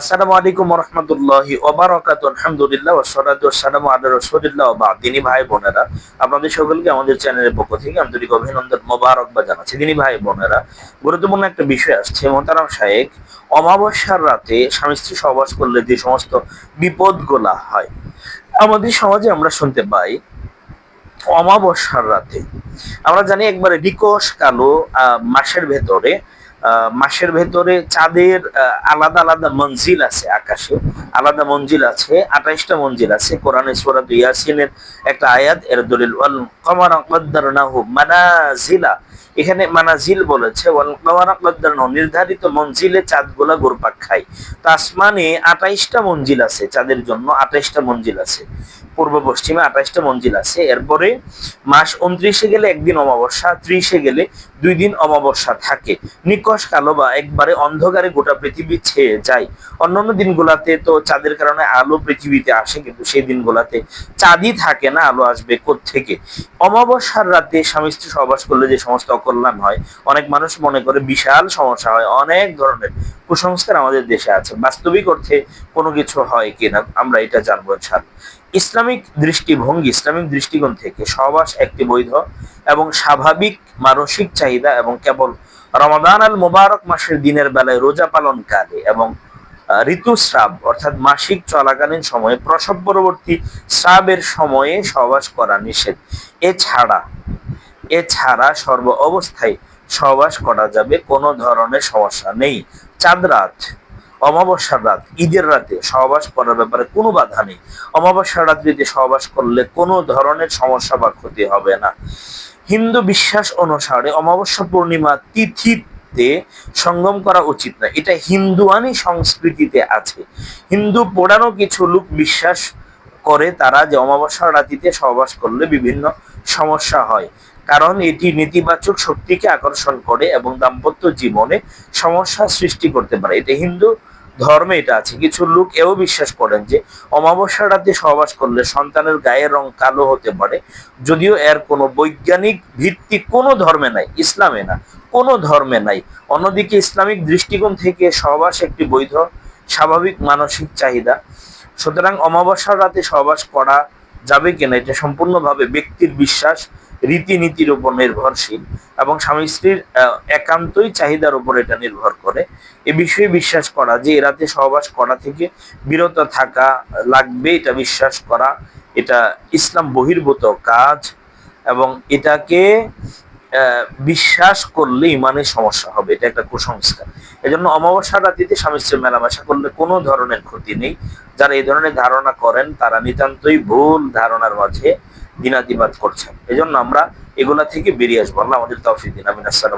আসসালামু আলাইকুম রহমতুল্লাহি ওবারাকাতু, আলহামদুলিল্লাহ ওয়াসসালাতু ওয়াসসালামু আলা রাসূলিল্লাহ বা'দ। দিনী ভাই বোনেরা, আপনাদের সকলকে আমাদের চ্যানেলের পক্ষ থেকে আন্তরিক অভিনন্দন মোবারকবাদ জানাচ্ছি। দিনী ভাই বোনেরা, গুরুত্বপূর্ণ একটা বিষয় আসছে। মোহতারাম শায়েক, অমাবস্যার রাতে স্বামী স্ত্রী সহবাস করলে যে সমস্ত বিপদগুলা হয়, আমাদের সমাজে আমরা শুনতে পাই, অমাবস্যার রাতে। আমরা জানি একবারে নিকশ কালো মাসের ভেতরে মাসের ভেতরে চাঁদের আলাদা আলাদা মঞ্জিল আছে আকাশে। আলাদা মঞ্জিল আছে, আঠাইশটা মঞ্জিল আছে। কোরআনে ইয়াসিনের একটা আয়াত, এর দলিল, ওয়াল কমারা মানাজিলা। এখানে মানাজিল বলেছে, ওয়াল কমারা নির্ধারিত মঞ্জিলে চাঁদগুলা ঘুরপাক খায়। তো আসমানে আঠাইশটা মঞ্জিল আছে চাঁদের জন্য, আঠাইশটা মঞ্জিল আছে। পূর্ব পশ্চিমে আঠাইশটা মঞ্জিল আছে। এরপরে মাস উনত্রিশে গেলে একদিন অমাবস্যা, ত্রিশে গেলে দুই দিন অমাবস্যা থাকে। নিকশ কালো বা একবারে অন্ধকারে গোটা পৃথিবী ছেয়ে যায়। অন্যান্য দিনগুলাতে তো চাঁদের কারণে আলো পৃথিবীতে আসে, কিন্তু সেই দিনগুলাতে চাঁদই থাকে না, আলো আসবে থেকে অমাবস্যার রাতে স্বামী স্ত্রী সহবাস করলে যে সমস্ত অকল্যাণ হয়, অনেক মানুষ মনে করে বিশাল সমস্যা হয়, অনেক ধরনের কুসংস্কার আমাদের দেশে আছে। বাস্তবিক অর্থে কোনো কিছু হয় কিনা আমরা এটা জানব ইনশাআল্লাহ। ইসলামিক দৃষ্টিভঙ্গি, ইসলামিক দৃষ্টিকোণ থেকে সহবাস একটি বৈধ এবং স্বাভাবিক মানসিক চাহিদা এবং কেবল রমাদান আল মোবারক মাসের দিনের বেলায় রোজা পালন পালনকালে এবং ঋতুস্রাব অর্থাৎ মাসিক চলাকালীন সময়ে প্রসব পরবর্তী স্রাবের সময়ে সহবাস করা নিষেধ। এছাড়া এছাড়া সর্ব অবস্থায় সহবাস করা যাবে, কোনো ধরনের সমস্যা নেই। চাঁদ রাত অমাবস্যার রাত, ঈদের রাতে সহবাস করার ব্যাপারে কোনো বাধা নেই। অমাবস্যার রাত্রিতে সহবাস করলে কোনো ধরনের সমস্যা বা ক্ষতি হবে না। হিন্দু বিশ্বাস অনুসারে অমাবস্যা পূর্ণিমা তিথিতে সঙ্গম করা উচিত না। এটা হিন্দুয়ানি সংস্কৃতিতে আছে। হিন্দু পোড়ানো কিছু লোক বিশ্বাস করে তারা যে অমাবস্যার রাতিতে সহবাস করলে বিভিন্ন সমস্যা হয়। কারণ এটি নেতিবাচক শক্তিকে আকর্ষণ করে এবং দাম্পত্য জীবনে সমস্যা সৃষ্টি করতে পারে। এটা হিন্দু ধর্মে এটা আছে। কিছু লোক এও বিশ্বাস করেন যে অমাবস্যা রাতে সহবাস করলে সন্তানের গায়ের রং কালো হতে পারে। যদিও এর কোনো বৈজ্ঞানিক ভিত্তি কোনো ধর্মে নাই, ইসলামে না, কোনো ধর্মে নাই। অন্যদিকে ইসলামিক দৃষ্টিকোণ থেকে সহবাস একটি বৈধ, স্বাভাবিক, মানসিক চাহিদা। সুতরাং অমাবস্যার রাতে সহবাস করা যাবে কিনা এটা সম্পূর্ণভাবে ব্যক্তির বিশ্বাস। রীতিনীতির উপর নির্ভরশীল এবং স্বামী স্ত্রীর একান্তই চাহিদার উপর এটা নির্ভর করে। এ বিষয়ে বিশ্বাস করা যে এরাতে সহবাস করা থেকে বিরত থাকা লাগবে, এটা বিশ্বাস করা, এটা ইসলাম বহির্ভূত কাজ এবং এটাকে বিশ্বাস করলে ইমানের সমস্যা হবে, এটা একটা কুসংস্কার। এজন্য অমাবস্যা রাতিতে স্বামী স্ত্রী মেলামেশা করলে কোনো ধরনের ক্ষতি নেই। যারা এই ধরনের ধারণা করেন, তারা নিতান্তই ভুল ধারণার মাঝে দিনাতিবাদ করছেন। এজন্য আমরা এগুলা থেকে বেরিয়ে আসব। আল্লাহ আমাদের তফিক দিন। আমিন। আসসালাম